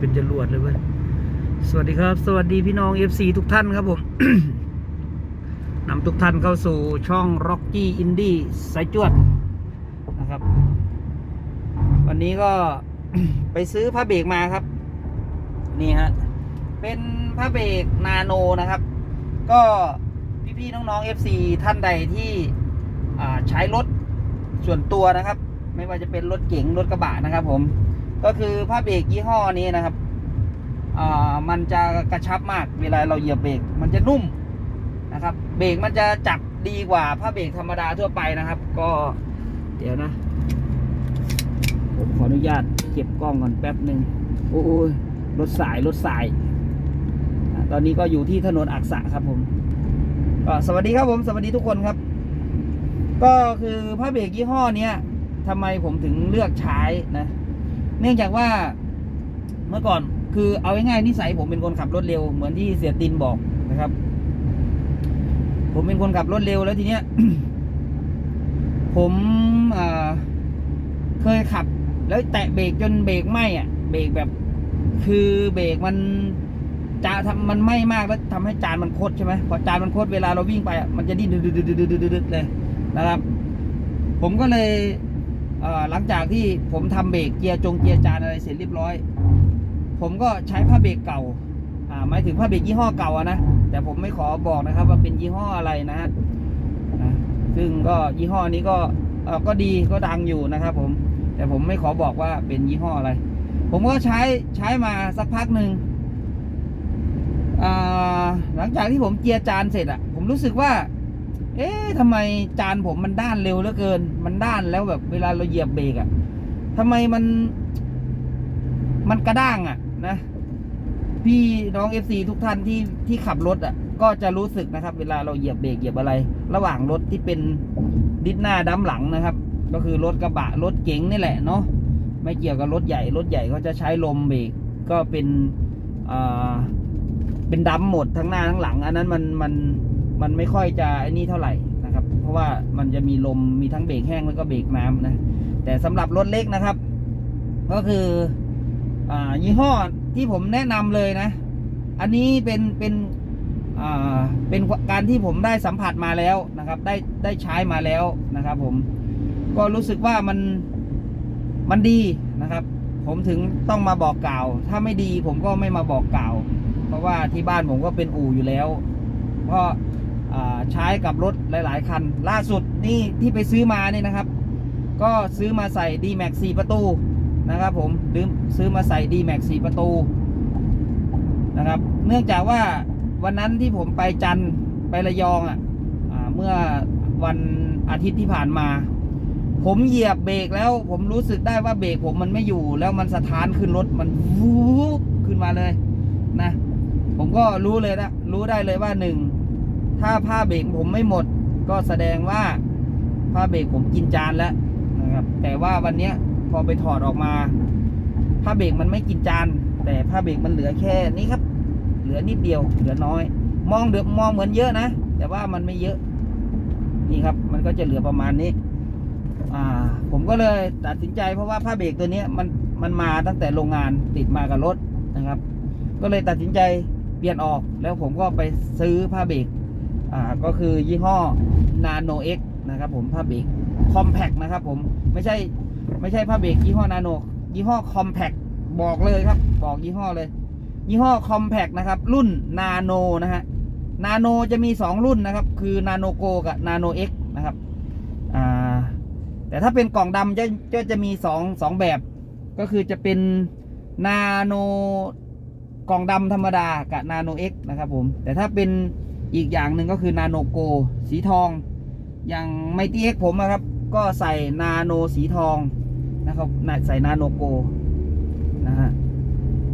เป็นจรวดเลยเว้ยสวัสดีครับ สวัสดีพี่น้อง FC ทุกท่านครับผมนำทุกท่านเข้าสู่ช่อง Rocky Indie สายจวดนะครับ วันนี้ก็ไปซื้อผ้าเบรกมาครับ นี่ฮะ เป็นผ้าเบรกนาโนนะครับ ก็พี่ๆน้องๆ FC ท่านใดที่ใช้รถส่วนตัวนะครับ ไม่ว่าจะเป็นรถเก๋งรถกระบะนะครับผม ก็คือผ้าเบรกยี่ห้อนี้นะครับอ่ามันจะกระชับมากเวลาเราเหยียบเบรกมันจะนุ่มนะครับ เบรกมันจะจับดีกว่าผ้าเบรกธรรมดาทั่วไปนะครับ ก็เดี๋ยวนะ ผมขออนุญาตเก็บกล้องก่อนแป๊บหนึ่งโอ้ยรถสายรถสาย ตอนนี้ก็อยู่ที่ถนนอักษะครับผมก็สวัสดีครับผม สวัสดีทุกคนครับ ก็คือผ้าเบรกยี่ห้อเนี้ยทำไมผมถึงเลือกใช้นะ เนื่องจากว่าเมื่อก่อนคือเอาง่ายๆนิสัยผมเป็นคนขับรถเร็วเหมือนที่เสียตินบอกนะครับ ผมเป็นคนขับรถเร็วแล้วทีเนี้ย ผมเคยขับ แล้วแตะเบรกจนเบรกไหมอะ เบรกแบบ คือเบรกมันจะทำมันไหม้มากแล้วทำให้จานมันคดใช่ไหมพอจานมันคดเวลาเราวิ่งไปอะมันจะดิ้นดึดๆๆๆๆเลยนะครับ ผมก็เลย หลังจากที่ผมทำเบรกเกียร์จงเกียร์จานอะไรเสร็จเรียบร้อย ผมก็ใช้ผ้าเบรกเก่าหมายถึงผ้าเบรกยี่ห้อเก่าอะนะแต่ผมไม่ขอบอกนะครับว่าเป็นยี่ห้ออะไรนะฮะซึ่งก็ยี่ห้อนี้ก็ก็ดีก็ดังอยู่นะครับผมแต่ผมไม่ขอบอกว่าเป็นยี่ห้ออะไร ผมก็ใช้ใช้มาสักพักหนึ่งหลังจากที่ผมเกียร์จานเสร็จอะผมรู้สึกว่า เอ๊ะทำไมจานผมมันด้านเร็วเหลือเกิน มันด้านแล้วแบบเวลาเราเหยียบเบรกอะทำไมมัน มันกระด้างอะนะ พี่น้องเอฟซีทุกท่านที่ที่ขับรถอะก็จะรู้สึกนะครับ เวลาเราเหยียบเบรกเหยียบอะไร ระหว่างรถที่เป็นดิสหน้าดั้มหลังนะครับ ก็คือรถกระบะรถเก๋งนี่แหละเนาะไม่เกี่ยวกับรถใหญ่รถใหญ่เขาจะใช้ลมเบรกก็เป็นอ่าเป็นดัมหมดทั้งหน้าทั้งหลัง อันนั้นมันมัน มันไม่ค่อยจะไอ้นี่เท่าไหร่นะครับ เพราะว่ามันจะมีลมมีทั้งเบรกแห้งแล้วก็เบรกน้ำนะ แต่สำหรับรถเล็กนะครับ ก็คืออ่ายี่ห้อที่ผมแนะนำเลยนะ อันนี้เป็นเป็นอ่าเป็นการที่ผมได้สัมผัสมาแล้วนะครับ ได้ได้ใช้มาแล้วนะครับ ผมก็รู้สึกว่ามันมันดีนะครับ ผมถึงต้องมาบอกกล่าว ถ้าไม่ดีผมก็ไม่มาบอกกล่าว เพราะว่าที่บ้านผมก็เป็นอู่อยู่แล้วก็อ่า ใช้กับรถหลาย ๆ คัน ล่าสุดนี่ที่ไปซื้อมาเนี่ยนะครับ ก็ซื้อมาใส่ d m a x 4 ประตูนะครับผมดืมซื้อมาใส่ d m a x 4 ประตูนะครับ เนื่องจากว่าวันนั้นที่ผมไปจันทร์ไประยองอะอ่าเมื่อวันอาทิตย์ที่ผ่านมา ผมเหยียบเบรกแล้ว ผมรู้สึกได้ว่าเบรกผมมันไม่อยู่ แล้วมันสะท้านขึ้นรถมันวูบขึ้นมาเลยนะ ผมก็รู้เลยนะรู้ได้เลยว่าหนึ่ง ถ้าผ้าเบรกผมไม่หมด ก็แสดงว่าผ้าเบรกผมกินจานแล้วนะครับ แต่ว่าวันนี้พอไปถอดออกมา ผ้าเบรกมันไม่กินจาน แต่ผ้าเบรกมันเหลือแค่นี้ครับ เหลือนิดเดียว เหลือน้อย มองเดือมองเหมือนเยอะนะ แต่ว่ามันไม่เยอะ นี่ครับ มันก็จะเหลือประมาณนี้ อ่า ผมก็เลยตัดสินใจเพราะว่าผ้าเบรกตัวนี้มันมันมาตั้งแต่โรงงานติดมากับรถนะครับ ก็เลยตัดสินใจเปลี่ยนออกแล้วผมก็ไปซื้อผ้าเบรก อ่าก็คือยี่ห้อ Nano X นะครับผมผ้าเบรก Compact นะครับผมไม่ใช่ไม่ใช่ผ้าเบรกยี่ห้อ Nano ยี่ห้อ Compact บอกเลยครับ บอกยี่ห้อเลย ยี่ห้อ Compact นะครับ รุ่น Nano นะฮะ Nano จะมี 2 รุ่นนะครับ คือ Nano Go กับ Nano X นะครับอ่าแต่ถ้าเป็นกล่องดำจะจะจะมีสองสองแบบ ก็คือจะเป็นนาโนกล่องดำธรรมดากับนาโนเอ็กนะครับผมแต่ถ้าเป็น อีกอย่างหนึ่งก็คือนาโนโกสีทอง อย่างไมตี้เอ็กผมนะครับ ก็ใส่นาโนสีทองนะครับใส่นาโนโกนะฮะ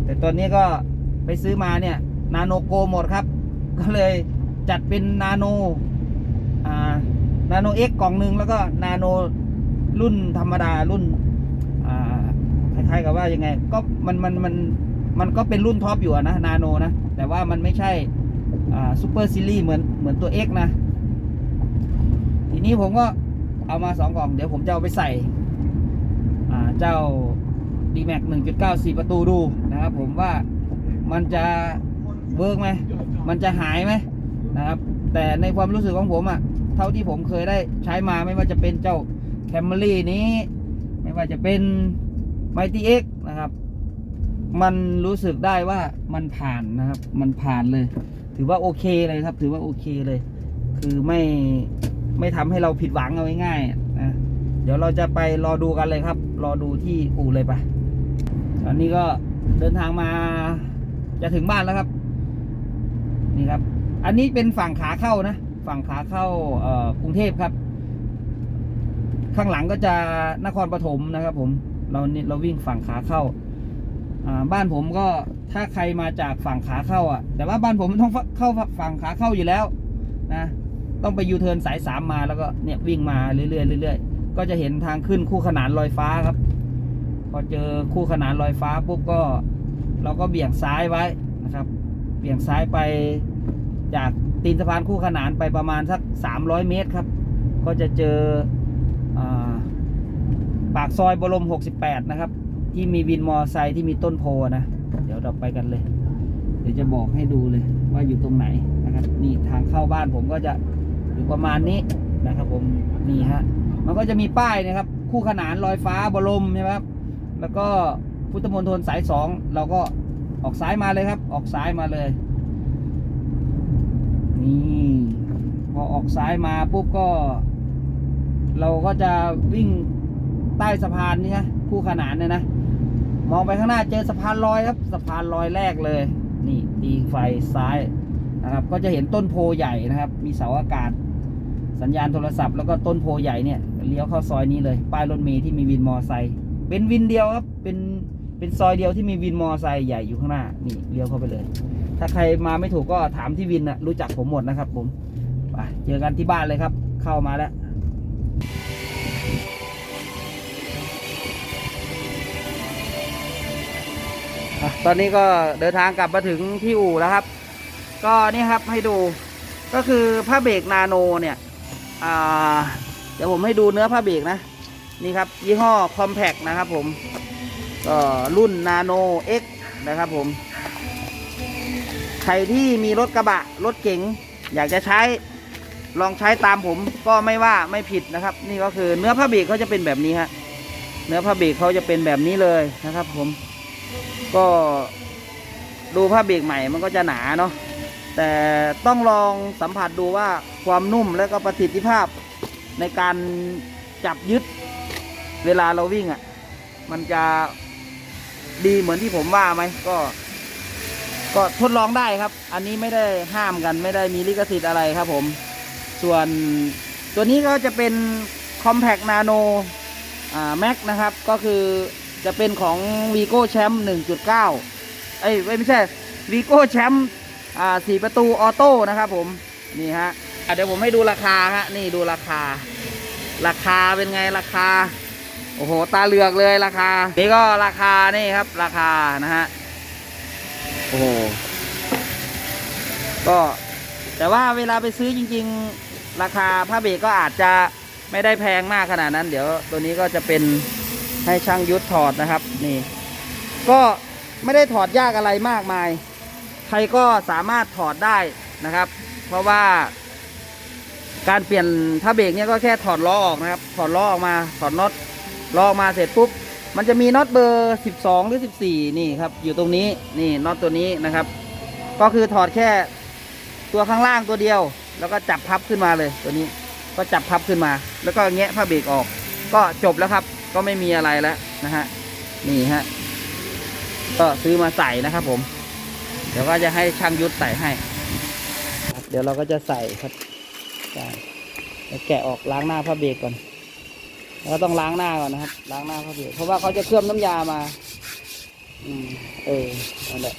แต่ตอนนี้ก็ไปซื้อมาเนี่ยนาโนโกหมดครับ ก็เลยจัดเป็นนาโนอ่านาโนเอ็กกล่องหนึ่งแล้วก็นาโนรุ่นธรรมดารุ่นอ่าคล้ายๆกับว่ายังไง ก็มันมันมันมันก็เป็นรุ่นท็อปอยู่นะนาโนนะ แต่ว่ามันไม่ใช่ ซูเปอร์ซีรีส์เหมือนเหมือนตัว X นะ ทีนี้ผมก็เอามาสองกล่อง เดี๋ยวผมจะเอาไปใส่อ่าเจ้า d m a x 1.9 4 ประตูดูนะครับผมว่ามันจะเวิร์กไหม มันจะหายไหมนะครับ แต่ในความรู้สึกของผมอะ่ะ เท่าที่ผมเคยได้ใช้มาไม่ว่าจะเป็นเจ้า Camry นี้ ไม่ว่าจะเป็น Mighty X นะครับ มันรู้สึกได้ว่ามันผ่านนะครับ มันผ่านเลย ถือว่าโอเคเลยครับ ถือว่าโอเคเลย คือไม่ไม่ทำให้เราผิดหวังเอาง่ายๆนะเดี๋ยวเราจะไปรอดูกันเลยครับ รอดูที่อู่เลยปะตอนนี้ก็เดินทางมาจะถึงบ้านแล้วครับ นี่ครับ อันนี้เป็นฝั่งขาเข้านะ ฝั่งขาเข้าเอ่อกรุงเทพครับ ข้างหลังก็จะนครปฐมนะครับ ผม เรานี่เราวิ่งฝั่งขาเข้า บ้านผมก็ถ้าใครมาจากฝั่งขาเข้าอะ แต่ว่าบ้านผมมันต้องเข้าฝั่งขาเข้าอยู่แล้วนะต้องไปยูเทิร์นสายสามมาแล้วก็เนี่ยวิ่งมาเรื่อยๆเรื่อยๆก็จะเห็นทางขึ้นคู่ขนานลอยฟ้าครับ พอเจอคู่ขนานลอยฟ้าปุ๊บก็ เราก็เบี่ยงซ้ายไว้นะครับ เบี่ยงซ้ายไปจากตีนสะพานคู่ขนานไปประมาณสักสามร้อยเมตรครับ ก็จะเจออปากซอยบรมหกสิบแปดนะครับ ที่มีวินมอไซค์ที่มีต้นโพนะ เดี๋ยวเราไปกันเลย เดี๋ยวจะบอกให้ดูเลยว่าอยู่ตรงไหนนะครับ นี่ทางเข้าบ้านผมก็จะอยู่ประมาณนี้นะครับ ผมนี่ฮะมันก็จะมีป้ายนะครับ คู่ขนานลอยฟ้าบรมใช่ไหมครับแล้วก็พุทธมณฑลสายสองเราก็ออกซ้ายมาเลยครับ ออกซ้ายมาเลยนี่พอออกซ้ายมาปุ๊บก็ เราก็จะวิ่ง ใต้สะพานนี่ฮะคู่ขนานเนี่ยนะ มองไปข้างหน้าเจอสะพานลอยครับ สะพานลอยแรกเลย นี่ตีไฟซ้ายนะครับ ก็จะเห็นต้นโพใหญ่นะครับ มีเสาอากาศ สัญญาณโทรศัพท์แล้วก็ต้นโพใหญ่เนี่ยเลี้ยวเข้าซอยนี้เลย ป้ายรถเมล์ที่มีวินมอไซค์เป็นวินเดียวครับเป็นเป็นซอยเดียวที่มีวินมอไซค์ใหญ่อยู่ข้างหน้านี่เลี้ยวเข้าไปเลย ถ้าใครมาไม่ถูกก็ถามที่วินนะรู้จักผมหมดนะครับ ผมไปเจอกันที่บ้านเลยครับ เข้ามาแล้ว ตอนนี้ก็เดินทางกลับมาถึงที่อู่แล้วครับ ก็นี่ครับให้ดูก็คือผ้าเบรกนาโนเนี่ยเดี๋ยวผมให้ดูเนื้อผ้าเบรกนะ นี่ครับ ยี่ห้อคอมแพกนะครับผมก็รุ่นนาโน X นะครับผม ใครที่มีรถกระบะ รถเก๋งอยากจะใช้ลองใช้ตามผมก็ไม่ว่าไม่ผิดนะครับ นี่ก็คือเนื้อผ้าเบรกเขาจะเป็นแบบนี้ฮะเนื้อผ้าเบรกเขาจะเป็นแบบนี้เลยนะครับผม ก็ดูผ้าเบรกใหม่มันก็จะหนาเนาะแต่ต้องลองสัมผัสดูว่าความนุ่มและก็ประสิทธิภาพในการจับยึดเวลาเราวิ่งอะ่ะ มันจะดีเหมือนที่ผมว่าไหมก็ ก็ทดลองได้ครับ อันนี้ไม่ได้ห้ามกันไม่ได้มีลิขสิทธิ์อะไรครับผม ส่วนตัวนี้ก็จะเป็น Compact Nano อ่า Max นะครับ ก็คือ จะเป็นของ Vigo Champ 1.9 เอ้ยไม่ใช่ Vigo Champ อ่าสี่ประตูออโต้นะครับผม นี่ฮะอะเดี๋ยวผมให้ดูราคาฮะนี่ดูราคา ราคาเป็นไงราคา โอ้โห ตาเหลือกเลยราคา นี่ก็ราคานี่ครับราคานะฮะ โอ้โห ก็แต่ว่าเวลาไปซื้อจริง ๆ ราคาผ้าเบรกก็อาจจะไม่ได้แพงมากขนาดนั้น เดี๋ยวตัวนี้ก็จะเป็น ให้ช่างยุทธถอดนะครับนี่ ก็ไม่ได้ถอดยากอะไรมากมาย ใครก็สามารถถอดได้นะครับ เพราะว่าการเปลี่ยนผ้าเบรกเนี่ยก็แค่ถอดล้อออกนะครับ ถอดล้อออกมาถอดน็อตล้อออกมาเสร็จปุ๊บ มันจะมีน็อตเบอร์ 12 หรือ 14 นี่ครับ อยู่ตรงนี้นี่น็อตตัวนี้นะครับ ก็คือถอดแค่ตัวข้างล่างตัวเดียว แล้วก็จับพับขึ้นมาเลยตัวนี้ ก็จับพับขึ้นมา แล้วก็แงะผ้าเบรกออก ก็จบแล้วครับ ก็ไม่มีอะไรแล้วนะฮะนี่ฮะก็ซื้อมาใส่นะครับผม เดี๋ยวก็จะให้ช่างยุทธใส่ให้ เดี๋ยวเราก็จะใส่ครับใส่แล้วแกะออกล้างหน้าผ้าเบรกก่อน แล้วก็ต้องล้างหน้าก่อนนะครับ ล้างหน้าผ้าเบรกเพราะว่าเขาจะเคลือบน้ำยามา อืม เออนั่นแหละ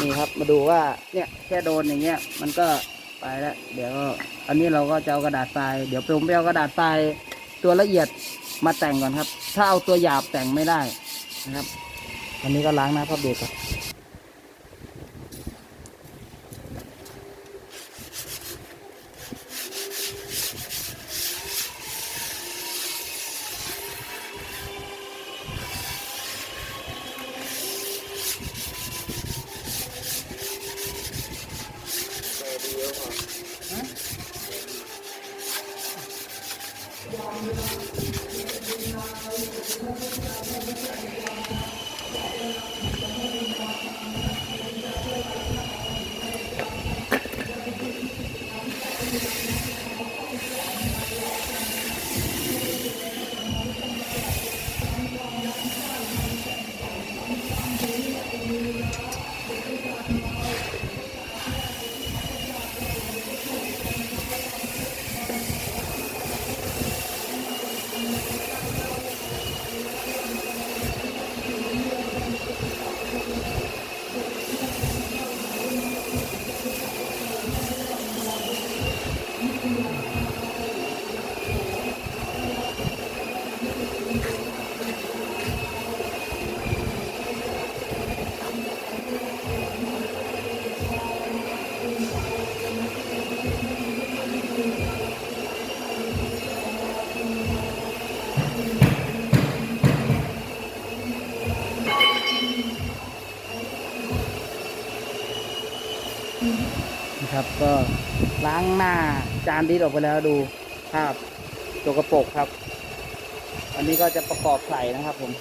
นี่ครับ มาดูว่า เนี่ย แค่โดนอย่างเงี้ย มันก็ไปแล้ว เดี๋ยว อันนี้เราก็จะเอากระดาษทราย เดี๋ยวผมไปเอากระดาษทรายตัวละเอียด มาแต่งก่อนครับ ถ้าเอาตัวหยาบแต่งไม่ได้นะครับ อันนี้ก็ล้างน้ำพับเบรกครับก็ล้า งหน้าจานดิสออกไปแล้วดูภาพตัวกระปรกครับ อันนี้ก็จะประกอบใส่นะครับ ผม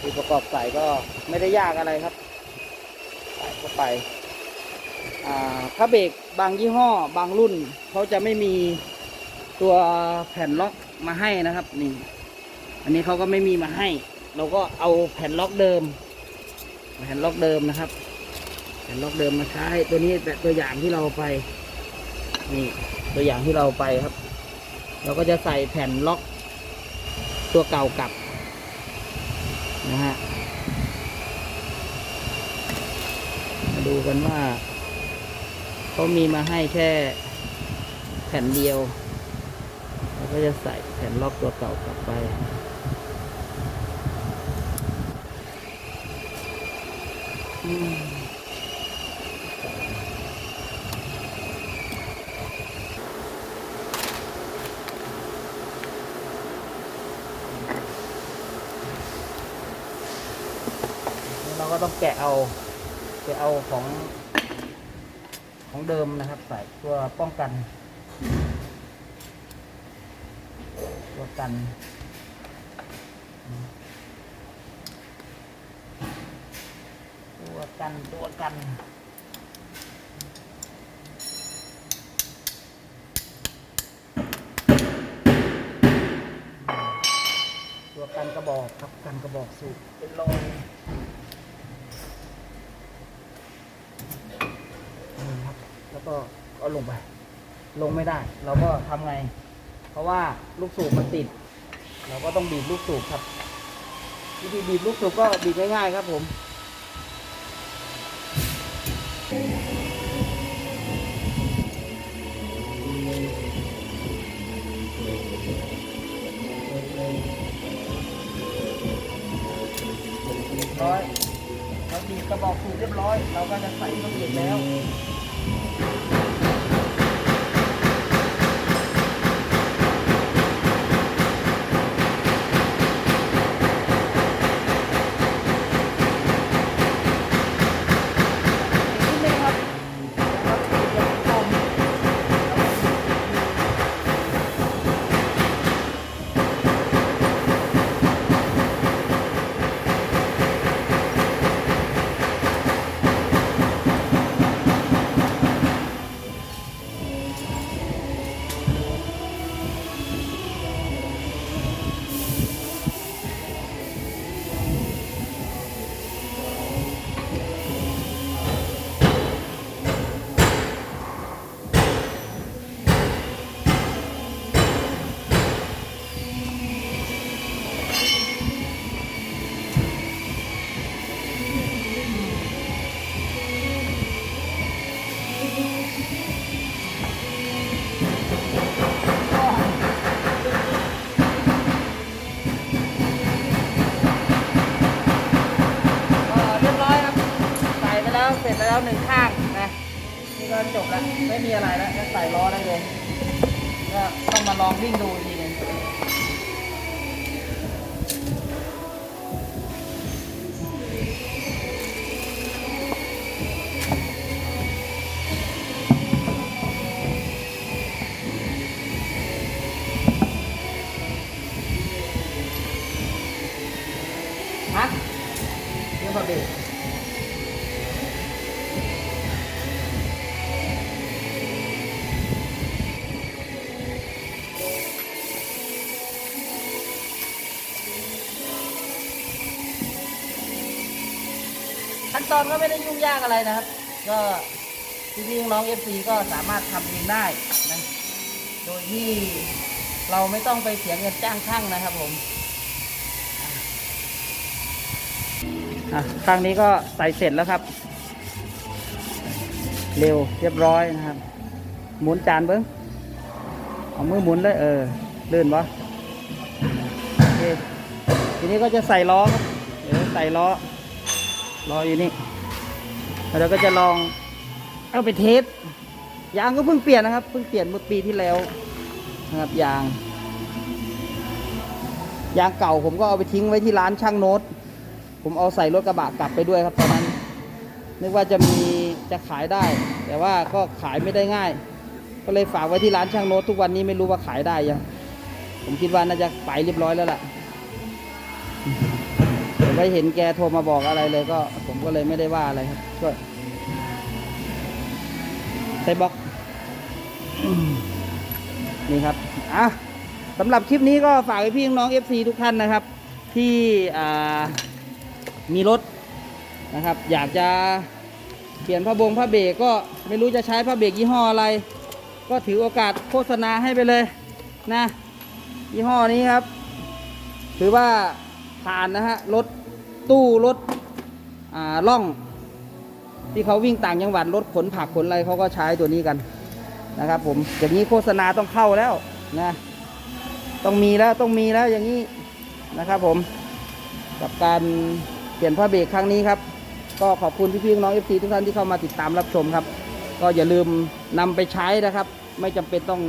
คือประกอบใส่ก็ไม่ได้ยากอะไรครับ ใส่เข้าไปถ้าเบรกบางยี่ห้อบางรุ่นเขาจะไม่มีตัวแผ่นล็อกมาให้นะครับนี่ อันนี้เขาก็ไม่มีมาให้ เราก็เอาแผ่นล็อกเดิม แผ่นล็อกเดิมนะครับ แผ่นล็อกเดิมมาใช้ตัวนี้แต่ตัวอย่างที่เราไป นี่ตัวอย่างที่เราไปครับ เราก็จะใส่แผ่นล็อกตัวเก่ากลับนะฮะมาดูกันว่าเขามีมาให้แค่แผ่นเดียวเราก็จะใส่แผ่นล็อกตัวเก่ากลับไปอืม เราก็ต้อง แกะเอาแกะเอาของ ของเดิมนะครับ ใส่ตัวป้องกัน ตัวกันตัวกันตัวกันตัวกันกระบอกครับกันกระบอกสูบเป็นรอยนี่ครับ แล้วก็เอา ลงไป ลงไม่ได้ เราก็ทำไง เพราะว่าลูกสูบมันติด เราก็ต้องบีบลูกสูบครับ วิธีบีบลูกสูบก็บีบง่ายๆครับผมเรียบร้อยเราบีบกระบอกสูบเรียบร้อย เราก็จะใส่ลูกเด็กแล้ว แล้วหนึ่งข้างนะนี่ก็จบแล้วไม่มีอะไรแล้วใส่ล้อได้เลยก็ต้องมาลองวิ่งดูอีกทีนึง ตอนก็ไม่ได้ยุ่งยากอะไรนะครับ ก็พี่ๆน้องเอฟซีก็สามารถทำเองได้นะโดยที่เราไม่ต้องไปเสียเงินจ้างช่างนะครับผมข้างนี้ก็ใส่เสร็จแล้วครับ เร็วเรียบร้อยนะครับ หมุนจานเบิ้งเอามือหมุนเลยเออลื่นปะโอเคทีนี้ก็จะใส่ล้อครับเดี๋ยวใส่ล้อ ล้ออยู่นี่แล้วเราก็จะลองเอาไปเทสยางก็เพิ่งเปลี่ยนนะครับเพิ่งเปลี่ยนเมื่อปีที่แล้วนะครับยาง ยางเก่าผมก็เอาไปทิ้งไว้ที่ร้านช่างโน้ต ผมเอาใส่รถกระบะกลับไปด้วยครับตอนนั้นนึกว่าจะมีจะขายได้ แต่ว่าก็ขายไม่ได้ง่าย ก็เลยฝากไว้ที่ร้านช่างโน้ตทุกวันนี้ไม่รู้ว่าขายได้ยังผมคิดว่าน่าจะไปเรียบร้อยแล้วล่ะ ไม่เห็นแกโทรมาบอกอะไรเลยก็ ผมก็เลยไม่ได้ว่าอะไรครับก็ใส่บล็อกนี่ครับอะสำหรับคลิปนี้ก็ฝากให้พี่น้อง FC ทุกท่านนะครับ ที่มีรถนะครับ อยากจะเปลี่ยนผ้าบงผ้าเบรกก็ไม่รู้จะใช้ผ้าเบรกยี่ห้ออะไร ก็ถือโอกาสโฆษณาให้ไปเลยนะยี่ห้อนี้ครับ ถือว่าผ่านนะฮะรถ ตู้รถอ่าล่อง ที่เขาวิ่งต่างจังหวัดรถขนผักขนอะไรเขาก็ใช้ตัวนี้กันนะครับ ผมอย่างนี้โฆษณาต้องเข้าแล้วนะต้องมีแล้วต้องมีแล้วอย่างนี้นะครับ ผมกับการเปลี่ยนผ้าเบรกครั้งนี้ครับ ก็ขอบคุณพี่ๆน้องเอฟซีทุกท่านที่เข้ามาติดตามรับชมครับ ก็อย่าลืมนำไปใช้นะครับ ไม่จำเป็นต้อง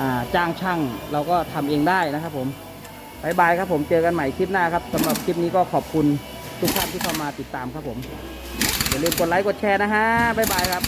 อาจ้างช่าง เราก็ทำเองได้นะครับผม บายบายครับผมเจอกันใหม่คลิปหน้าครับสำหรับคลิปนี้ก็ขอบคุณทุกท่านที่เข้ามาติดตามครับผมอย่าลืมกดไลค์กดแชร์นะฮะบายบายครับ